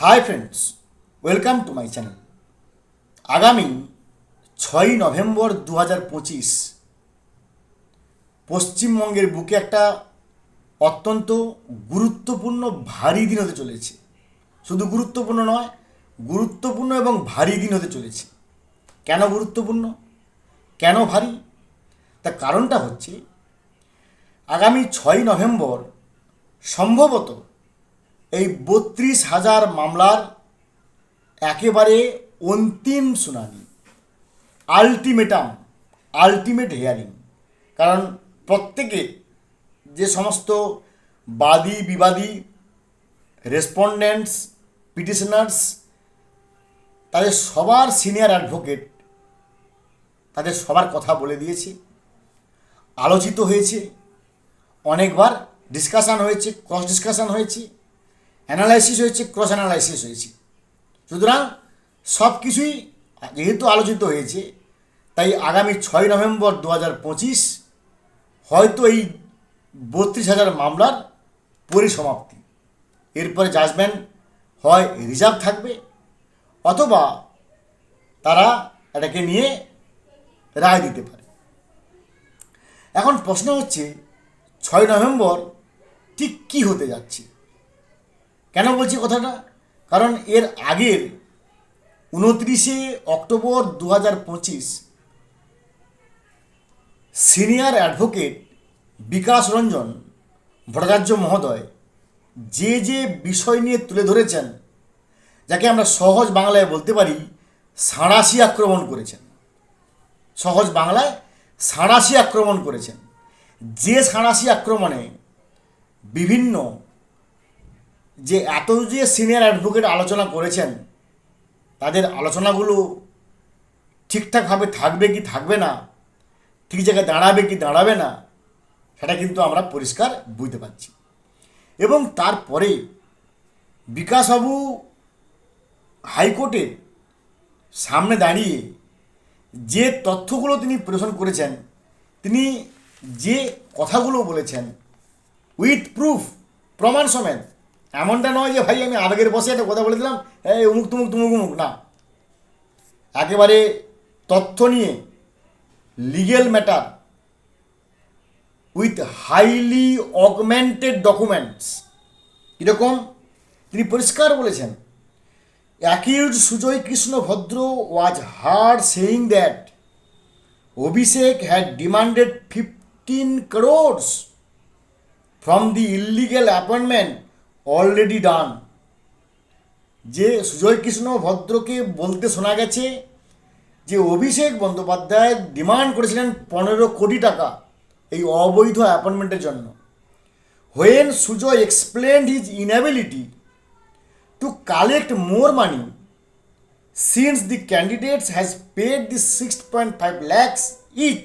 Hi friends welcome to my channel আগামী ছয়ই November দু হাজার পঁচিশ, পশ্চিমবঙ্গের বুকে একটা অত্যন্ত গুরুত্বপূর্ণ ভারী দিন হতে চলেছে। শুধু গুরুত্বপূর্ণ নয়, গুরুত্বপূর্ণ এবং ভারী দিন হতে চলেছে। কেন গুরুত্বপূর্ণ? কেন ভারী? তার কারণটা হচ্ছে, আগামী ছয়ই নভেম্বর সম্ভবত এই বত্রিশ হাজার মামলার একেবারে অন্তিম শুনানি আলটিমেটাম আলটিমেট হিয়ারিং কারণ প্রত্যেকে যে সমস্ত বাদী, বিবাদী রেসপন্ডেন্টস পিটিশনার্স তাদের সবার সিনিয়র অ্যাডভোকেট তাদের সবার কথা বলে দিয়েছে, আলোচিত হয়েছে, অনেকবার ডিসকাশান হয়েছে ক্রস ডিসকাশান হয়েছে অ্যানালাইসিস হয়েছে ক্রস অ্যানালাইসিস হয়েছে। সুতরাং সব কিছুই যেহেতু আলোচিত হয়েছে, তাই আগামী ছয় নভেম্বর দু হাজার পঁচিশ হয়তো এই বত্রিশ হাজার মামলার পরিসমাপ্তি। এরপরে জাজমেন্ট হয় রিজার্ভ থাকবে, অথবা তারা এটাকে নিয়ে রায় দিতে পারে। এখন প্রশ্ন হচ্ছে, ছয় নভেম্বর ঠিক কী হতে যাচ্ছে? কেন বলছি কথাটা? কারণ এর আগের উনত্রিশে অক্টোবর দু হাজার পঁচিশ সিনিয়র অ্যাডভোকেট বিকাশ রঞ্জন ভট্টাচার্য মহোদয় যে যে বিষয় নিয়ে তুলে ধরেছেন, যাকে আমরা সহজ বাংলায় বলতে পারি সাঁড়াশি আক্রমণ করেছেন। সহজ বাংলায় সাঁড়াশি আক্রমণ করেছেন। যে সাঁড়াশি আক্রমণে বিভিন্ন যে এত যে সিনিয়র অ্যাডভোকেট আলোচনা করেছেন, তাদের আলোচনাগুলো ঠিকঠাকভাবে থাকবে কি থাকবে না, ঠিক জায়গায় দাঁড়াবে কি দাঁড়াবে না, সেটা কিন্তু আমরা পরিষ্কার বুঝতে পারছি। এবং তারপরে বিকাশবাবু হাইকোর্টের সামনে দাঁড়িয়ে যে তথ্যগুলো তিনি পরিবেশন করেছেন, তিনি যে কথাগুলো বলেছেন উইথ প্রুফ প্রমাণ সমেত এমনটা নয় যে ভাই আমি আবেগের বসে একটা কথা বলে দিলাম এই উমুক তুমুক তুমুক উমুক, না। একেবারে তথ্য নিয়ে legal matter with highly augmented documents কীরকম? তিনি পরিষ্কার বলেছেন accused Sujoy Krishna Bhadra was heard saying that Abhishek had demanded fifteen crores from the illegal appointment already done যে সুজয় কৃষ্ণ ভদ্রকে বলতে শোনা গেছে যে অভিষেক বন্দ্যোপাধ্যায় ডিমান্ড করেছিলেন পনেরো কোটি টাকা এই অবৈধ অ্যাপয়েন্টমেন্টের জন্য। When Sujoy explained his inability to collect more money since the candidates has paid the six point five lakhs each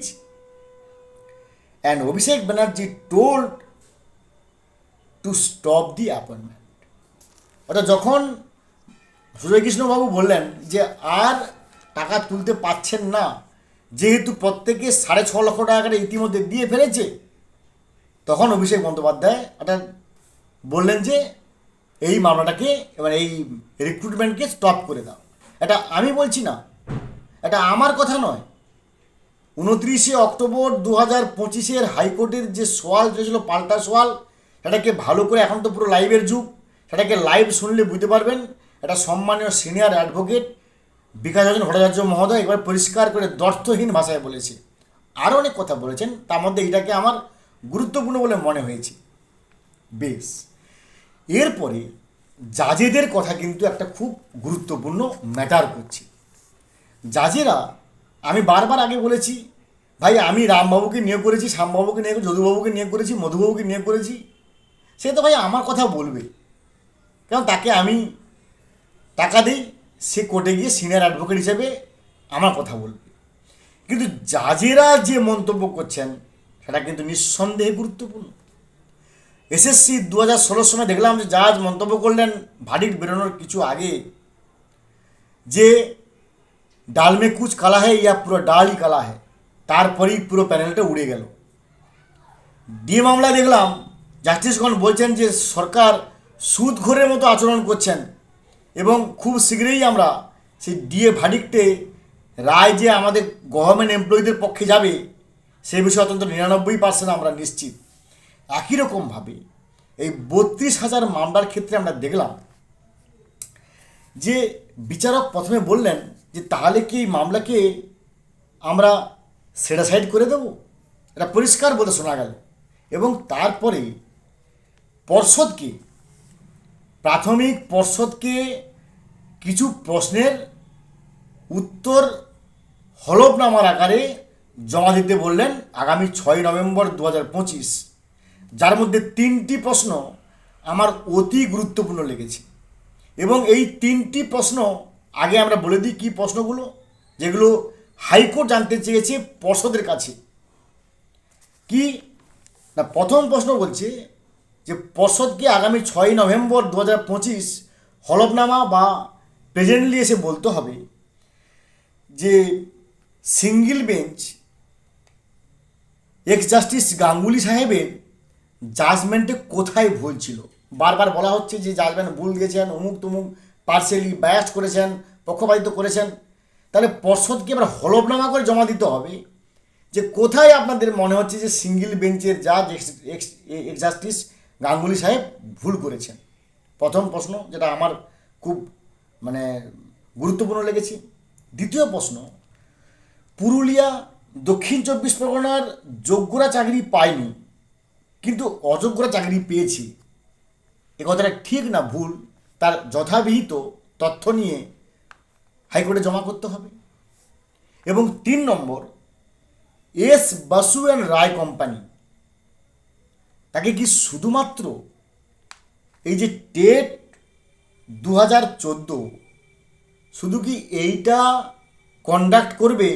and Abhishek Banerjee told to stop the appointment অর্থাৎ যখন সুজয়কৃষ্ণবাবু বললেন যে আর টাকা তুলতে পাচ্ছেন না, যেহেতু প্রত্যেকে সাড়ে ছ লক্ষ টাকা ইতিমধ্যে দিয়ে ফেলেছে, তখন অভিষেক বন্দ্যোপাধ্যায় একটা বললেন যে এই মামলাটাকে, এবার এই রিক্রুটমেন্টকে স্টপ করে দাও। এটা আমি বলছি না, এটা আমার কথা নয়। উনত্রিশে অক্টোবর দু হাজার পঁচিশের হাইকোর্টের যে সোয়াল চলেছিল, পাল্টা সোয়াল সেটাকে ভালো করে এখন তো পুরো লাইভের যুগ। সেটাকে লাইভ শুনলে বুঝতে পারবেন, এটা সম্মানীয় সিনিয়র অ্যাডভোকেট বিকাশ রঞ্জন ভট্টাচার্য মহোদয় এবার পরিষ্কার করে দর্থহীন ভাষায় বলেছে। আরও অনেক কথা বলেছেন, তার মধ্যে এটাকে আমার গুরুত্বপূর্ণ বলে মনে হয়েছে। বেশ। এরপরে জাজেদের কথা কিন্তু একটা খুব গুরুত্বপূর্ণ ম্যাটার করছে। জাজেরা, আমি বারবার আগে বলেছি, ভাই আমি রামবাবুকে নিয়োগ করেছি, শ্যামবাবুকে নিয়োগ যদুবাবুকে নিয়োগ করেছি, মধুবাবুকে নিয়োগ করেছি সে তো ভাই আমার কথা বলবে। কারণ তাকে আমি টাকা দিই, সে কোর্টে গিয়ে সিনিয়র অ্যাডভোকেট হিসেবে আমার কথা বলবে। কিন্তু জাজেরা যে মন্তব্য করছেন, সেটা কিন্তু নিঃসন্দেহে গুরুত্বপূর্ণ। এসএসসি দু হাজার ষোলোর সময় দেখলাম যে জাজ মন্তব্য করলেন ভাডিট বেরোনোর কিছু আগে, যে ডালমে কুচ কালা হে ইয়া পুরো ডালই কালা হে তারপরেই পুরো প্যানেলটা উড়ে গেল। ডি মামলায় দেখলাম জাস্টিসগণ বলছেন যে সরকার সুদঘরের মতো আচরণ করছেন এবং খুব শীঘ্রই আমরা সেই ডিএ ভার্ডিক্টে রায় যে আমাদের গভর্নমেন্ট এমপ্লয়ীদের পক্ষে যাবে সে বিষয়ে অত্যন্ত নিরানব্বই পার্সেন্ট আমরা নিশ্চিত। একই রকমভাবে এই বত্রিশ হাজার মামলার ক্ষেত্রে আমরা দেখলাম যে বিচারক প্রথমে বললেন যে তাহলে কি এই মামলাকে আমরা সেটাসাইড করে দেব? এটা পরিষ্কার বলে শোনা গেল। এবং তারপরে পর্ষদকে, প্রাথমিক পর্ষদকে কিছু প্রশ্নের উত্তর হলফনামার আকারে জমা দিতে বললেন আগামী ছয় নভেম্বর দু পঁচিশ, যার মধ্যে তিনটি প্রশ্ন আমার অতি গুরুত্বপূর্ণ লেগেছে। এবং এই তিনটি প্রশ্ন আগে আমরা বলে দিই কী প্রশ্নগুলো, যেগুলো হাইকোর্ট জানতে চেয়েছে পর্ষদের কাছে। কি? না, প্রথম প্রশ্ন বলছে যে পর্ষদকে আগামী ছয় নভেম্বর দু হাজার পঁচিশ হলফনামা বা প্রেজেন্টলি এসে বলতে হবে যে single bench ex justice Ganguly সাহেবের জাজমেন্টে কোথায় ভুল ছিল? বারবার বলা হচ্ছে যে জাজমেন্ট ভুল গেছেন, অমুক তমুক পার্সেলি ব্যাস্ট করেছেন, পক্ষপাতিত্ব করেছেন। তাহলে পর্ষদকে এবার হলফনামা করে জমা দিতে হবে যে কোথায় আপনাদের মনে হচ্ছে যে সিঙ্গেল বেঞ্চের জাজ এক্স এক্স জাস্টিস গাঙ্গুলি সাহেব ভুল করেছেন। প্রথম প্রশ্ন যেটা আমার খুব মানে গুরুত্বপূর্ণ লেগেছে। দ্বিতীয় প্রশ্ন, পুরুলিয়া দক্ষিণ চব্বিশ পরগনার যোগ্যরা চাকরি পায়নি, কিন্তু অযোগ্যরা চাকরি পেয়েছি। এ কথাটা ঠিক না ভুল, তার যথাবিহিত তথ্য নিয়ে হাইকোর্টে জমা করতে হবে। এবং তিন নম্বর, S Basu and Roy company তাকে কি শুধুমাত্র এই যে টেট দু হাজার চোদ্দ, শুধু কি এইটা কন্ডাক্ট করবে,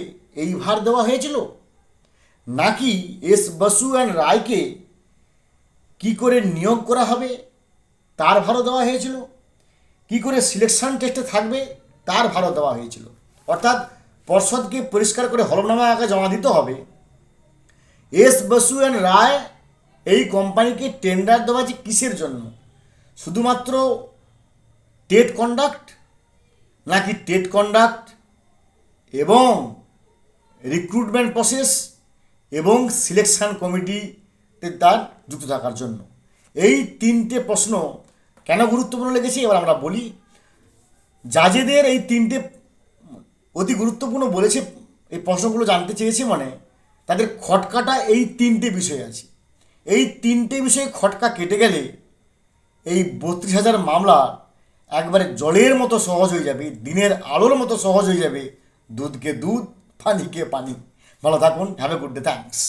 এই ভার দেওয়া হয়েছিল? নাকি এস বসু অ্যান্ড রায়কে কি করে নিয়োগ করা হবে, তার ভারও দেওয়া হয়েছিল? কি করে সিলেকশন টেস্টে থাকবে, তার ভারও দেওয়া হয়েছিল? অর্থাৎ পর্ষদকে পরিষ্কার করে হলফনামা আগে জমা দিতে হবে। এস বসু অ্যান্ড রায় এই কোম্পানিকে টেন্ডার দেওয়া যে কিসের জন্য? শুধুমাত্র টেট কন্ডাক্ট নাকি টেট কন্ডাক্ট এবং রিক্রুটমেন্ট প্রসেস এবং সিলেকশন কমিটিতে তার যুক্ত থাকার জন্য? এই তিনটে প্রশ্ন কেন গুরুত্বপূর্ণ লেগেছে? এবার আমরা বলি, জাজেদের এই তিনটে অতি গুরুত্বপূর্ণ বলেছে, এই প্রশ্নগুলো জানতে চেয়েছে মানে তাদের খটকাটা এই তিনটে বিষয় আছে। এই তিনটে বিষয়ে খটকা কেটে গেলে এই বত্রিশ হাজার মামলা একবারে জলের মতো সহজ হয়ে যাবে, দিনের আলোর মতো সহজ হয়ে যাবে। দুধকে দুধ, পানিকে পানি। ভালো থাকুন have a good day thanks